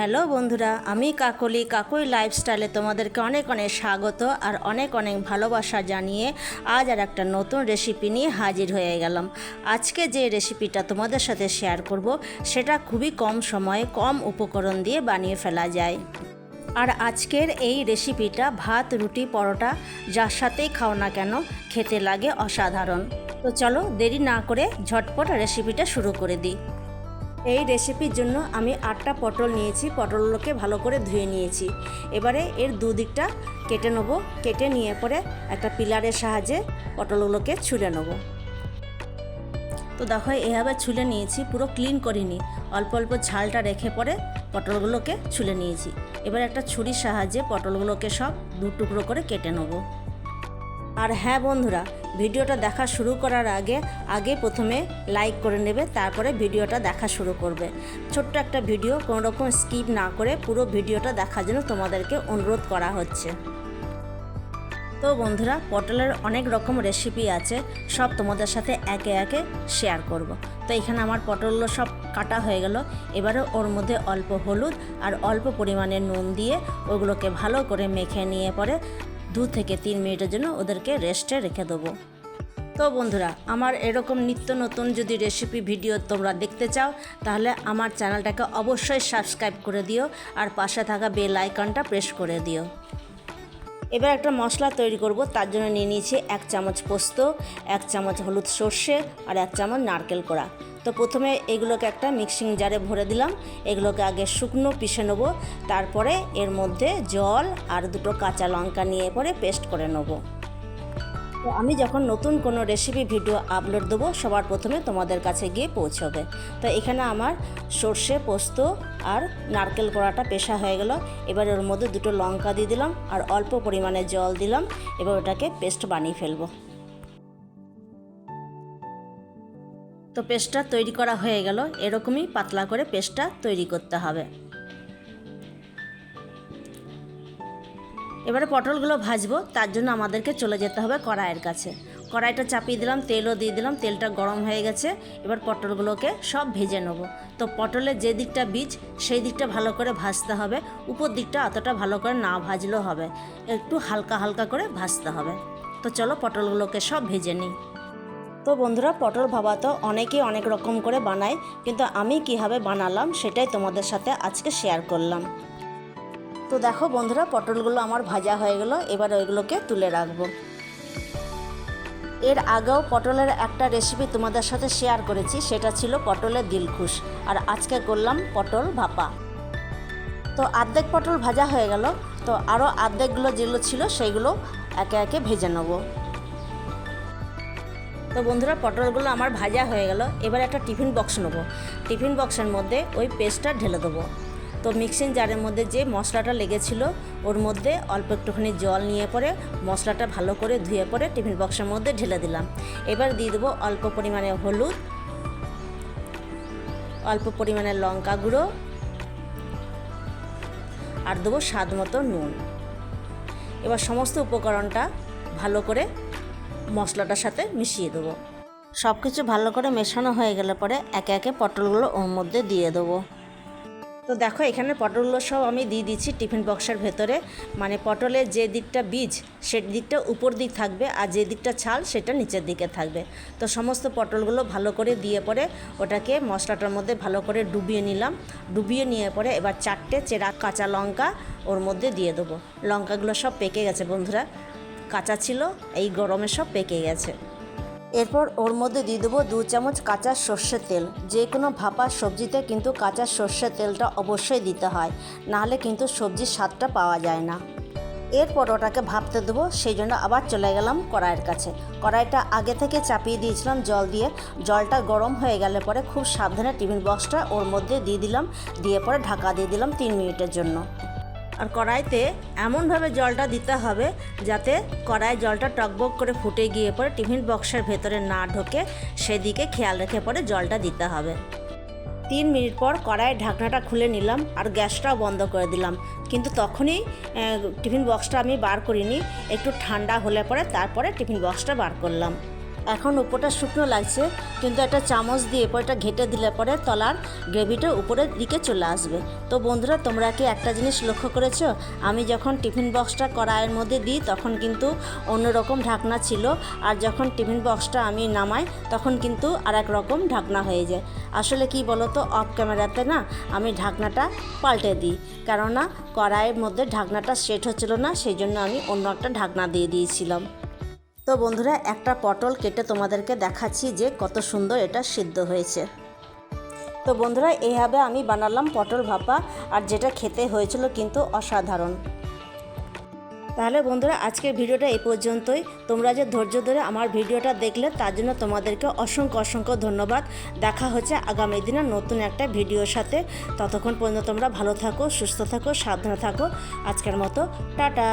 Hello বন্ধুরা, আমি কাকলি, কাকুই লাইফস্টাইলে তোমাদেরকে অনেক অনেক স্বাগত আর অনেক অনেক ভালোবাসা জানিয়ে আজ আর একটা নতুন রেসিপি নিয়ে হাজির হয়ে গেলাম। আজকে যে রেসিপিটা তোমাদের সাথে শেয়ার করব, সেটা খুবই কম সময়ে, কম উপকরণ দিয়ে বানিয়ে ফেলা যায়। আর আজকের এই রেসিপিটা ভাত, রুটি, পরোটা, যার সাথেই খাও না কেন, খেতে লাগে অসাধারণ। তো চলো দেরি না করে ঝটপট রেসিপিটা শুরু করে দিই। এই রেসিপির জন্য আমি আটটা পটল নিয়েছি। পটলগুলোকে ভালো করে ধুয়ে নিয়েছি। এবারে এর দুদিকটা কেটে নেব। কেটে নিয়ে পরে একটা পিলারের সাহায্যে পটলগুলোকে ছুলে নেব। তো দেখো এভাবে ছুলে নিয়েছি, পুরো ক্লিন করিনি। অল্প অল্প ঝালটা রেখে পরে পটলগুলোকে ছুলে নিয়েছি। এবার একটা ছুরির সাহায্যে পটলগুলোকে সব দু টুকরো করে কেটে নেব। আর হ্যাঁ বন্ধুরা, ভিডিওটা দেখা শুরু করার আগে আগে প্রথমে লাইক করে নেবে, তারপরে ভিডিওটা দেখা শুরু করবে। ছোট্ট একটা ভিডিও কোনো রকম স্কিপ না করে পুরো ভিডিওটা দেখার জন্য তোমাদেরকে অনুরোধ করা হচ্ছে। তো বন্ধুরা, পটলের অনেক রকম রেসিপি আছে, সব তোমাদের সাথে একে একে শেয়ার করব। তো এখানে আমার পটলগুলো সব কাটা হয়ে গেল। এবারে ওর মধ্যে অল্প হলুদ আর অল্প পরিমাণে নুন দিয়ে ওগুলোকে ভালো করে মেখে নিয়ে পরে দু থেকে তিন মিনিটের জন্য ওদেরকে রেস্টে রেখে দেবো। তো বন্ধুরা, আমার এরকম নিত্য নতুন যদি রেসিপি ভিডিও তোমরা দেখতে চাও, তাহলে আমার চ্যানেলটাকে অবশ্যই সাবস্ক্রাইব করে দিও আর পাশে থাকা বেল আইকনটা প্রেস করে দিও। এবার একটা মশলা তৈরি করব, তার জন্য নিয়ে নিয়েছি এক চামচ পোস্ত, এক চামচ হলুদ সর্ষে আর এক চামচ নারকেল কোড়া। তো প্রথমে এগুলোকে একটা মিক্সিং জারে ভরে দিলাম, এগুলোকে আগে শুকনো পিষে নেব, তারপরে এর মধ্যে জল আর দুটো কাঁচা লঙ্কা নিয়ে পরে পেস্ট করে নেব। তো আমি যখন নতুন কোনো রেসিপি ভিডিও আপলোড দেবো, সবার প্রথমে তোমাদের কাছে গিয়ে পৌঁছবে। তো এখানে আমার সর্ষে পোস্ত আর নারকেল কড়াটা পেশা হয়ে গেল। এবার ওর মধ্যে দুটো লঙ্কা দিয়ে দিলাম আর অল্প পরিমাণে জল দিলাম। এবার ওটাকে পেস্ট বানিয়ে ফেলব। তো পেস্টটা তৈরি করা হয়ে গেল। এরকমই পাতলা করে পেস্টটা তৈরি করতে হবে। এবারে পটলগুলো ভাজবো, তার জন্য আমাদেরকে চলে যেতে হবে কড়াইয়ের কাছে। কড়াইটা চাপিয়ে দিলাম, তেলও দিয়ে দিলাম, তেলটা গরম হয়ে গেছে। এবার পটলগুলোকে সব ভেজে নেব। তো পটলের যে দিকটা বীজ, সেই দিকটা ভালো করে ভাজতে হবে। উপর দিকটা অতটা ভালো করে না ভাজলেও হবে। একটু হালকা হালকা করে ভাজতে হবে। তো চলো পটলগুলোকে সব ভেজে নিই। তো বন্ধুরা, পটল ভাবা তো অনেকেই অনেক রকম করে বানায়, কিন্তু আমি কীভাবে বানালাম সেটাই তোমাদের সাথে আজকে শেয়ার করলাম। তো দেখো বন্ধুরা, পটলগুলো আমার ভাজা হয়ে গেল, এবার ওইগুলোকে তুলে রাখব। এর আগেও পটলের একটা রেসিপি তোমাদের সাথে শেয়ার করেছি, সেটা ছিল পটলের দিলখুশ, আর আজকে করলাম পটল ভাপা। তো আর্ধেক পটল ভাজা হয়ে গেল, তো আরও আর্ধেকগুলো যেগুলো ছিল সেইগুলো একে একে ভেজে নেব। তো বন্ধুরা, পটলগুলো আমার ভাজা হয়ে গেল, এবার একটা টিফিন বক্স নেব। টিফিন বক্সের মধ্যে ওই পেস্টটা ঢেলে দেবো। তো মিক্সিং জারের মধ্যে যে মশলাটা লেগেছিল, ওর মধ্যে অল্প একটুখানি জল নিয়ে পরে মশলাটা ভালো করে ধুয়ে পরে টিফিন বক্সের মধ্যে ঢেলে দিলাম। এবার দিয়ে দেবো অল্প পরিমাণে হলুদ, অল্প পরিমাণে লঙ্কা গুঁড়ো আর দেবো স্বাদ মতো নুন। এবার সমস্ত উপকরণটা ভালো করে মশলাটার সাথে মিশিয়ে দেবো। সব কিছু ভালো করে মেশানো হয়ে গেলে পরে একে একে পটলগুলো ওর মধ্যে দিয়ে দেবো। তো দেখো, এখানে পটলগুলো সব আমি দিয়ে দিচ্ছি টিফিন বক্সের ভেতরে। মানে পটলের যে দিকটা বীজ, সে দিকটা উপর দিক থাকবে আর যে দিকটা ছাল, সেটা নিচের দিকে থাকবে। তো সমস্ত পটলগুলো ভালো করে দিয়ে পরে ওটাকে মশলাটার মধ্যে ভালো করে ডুবিয়ে নিলাম। ডুবিয়ে নিয়ে পরে এবার চারটে চেরা কাঁচা লঙ্কা ওর মধ্যে দিয়ে দেবো। লঙ্কাগুলো সব পেকে গেছে বন্ধুরা। কাঁচা ছিল, এই গরমে সব পেকে গেছে। এরপর ওর মধ্যে দিয়ে দেবো দু চামচ কাঁচা সর্ষের তেল। যে কোনো ভাপা সবজিতে কিন্তু কাঁচা সর্ষের তেলটা অবশ্যই দিতে হয়, নাহলে কিন্তু সবজির স্বাদটা পাওয়া যায় না। এরপর ওটাকে ভাপতে দেবো, সেই জন্য আবার চলে গেলাম কড়াইয়ের কাছে। কড়াইটা আগে থেকে চাপিয়ে দিয়েছিলাম জল দিয়ে। জলটা গরম হয়ে গেলে পরে খুব সাবধানে টিফিন বক্সটা ওর মধ্যে দিয়ে দিলাম, দিয়ে পরে ঢাকা দিয়ে দিলাম তিন মিনিটের জন্য। আর কড়াইতে এমনভাবে জলটা দিতে হবে যাতে কড়াই জলটা টকবক করে ফুটে গিয়ে পরে টিফিন বক্সের ভেতরে না ঢোকে, সেদিকে খেয়াল রেখে পরে জলটা দিতে হবে। তিন মিনিট পর কড়াইয়ের ঢাকনাটা খুলে নিলাম আর গ্যাসটাও বন্ধ করে দিলাম। কিন্তু তখনই টিফিন বক্সটা আমি বার করিনি, একটু ঠান্ডা হলে পরে তারপরে টিফিন বক্সটা বার করলাম। এখন উপরটা শুকনো লাগছে, কিন্তু একটা চামচ দিয়ে এরপরটা ঘেটে দিলে পরে তলার গ্রেভিটা উপরের দিকে চলে আসবে। তো বন্ধুরা, তোমরা কি একটা জিনিস লক্ষ্য করেছ? আমি যখন টিফিন বক্সটা কড়াইয়ের মধ্যে দিই, তখন কিন্তু অন্যরকম ঢাকনা ছিল। আর যখন টিফিন বক্সটা আমি নামাই, তখন কিন্তু আর এক রকম ঢাকনা হয়ে যায়। আসলে কি বলো তো অফ ক্যামেরাতে না আমি ঢাকনাটা পাল্টে দিই। কেননা, কড়াইয়ের মধ্যে ঢাকনাটা সেট হচ্ছিল না, সেই জন্য আমি অন্য একটা ঢাকনা দিয়ে দিয়েছিলাম। তো বন্ধুরা, একটা পটল কেটে তোমাদেরকে দেখাচ্ছি যে কত সুন্দর এটা সিদ্ধ হয়েছে। তো বন্ধুরা, এইভাবে আমি বানালাম পটল ভাপা আর যেটা খেতে হয়েছিল কিন্তু অসাধারণ। তাহলে বন্ধুরা, আজকের ভিডিওটা এই পর্যন্তই। তোমরা যে ধৈর্য ধরে আমার ভিডিওটা দেখলে, তার জন্য তোমাদেরকে অসংখ্য অসংখ্য ধন্যবাদ। দেখা হচ্ছে আগামী দিনে নতুন একটা ভিডিওর সাথে। ততক্ষণ পর্যন্ত তোমরা ভালো থাকো, সুস্থ থাকো, সাবধানে থাকো। আজকের মতো, টাটা।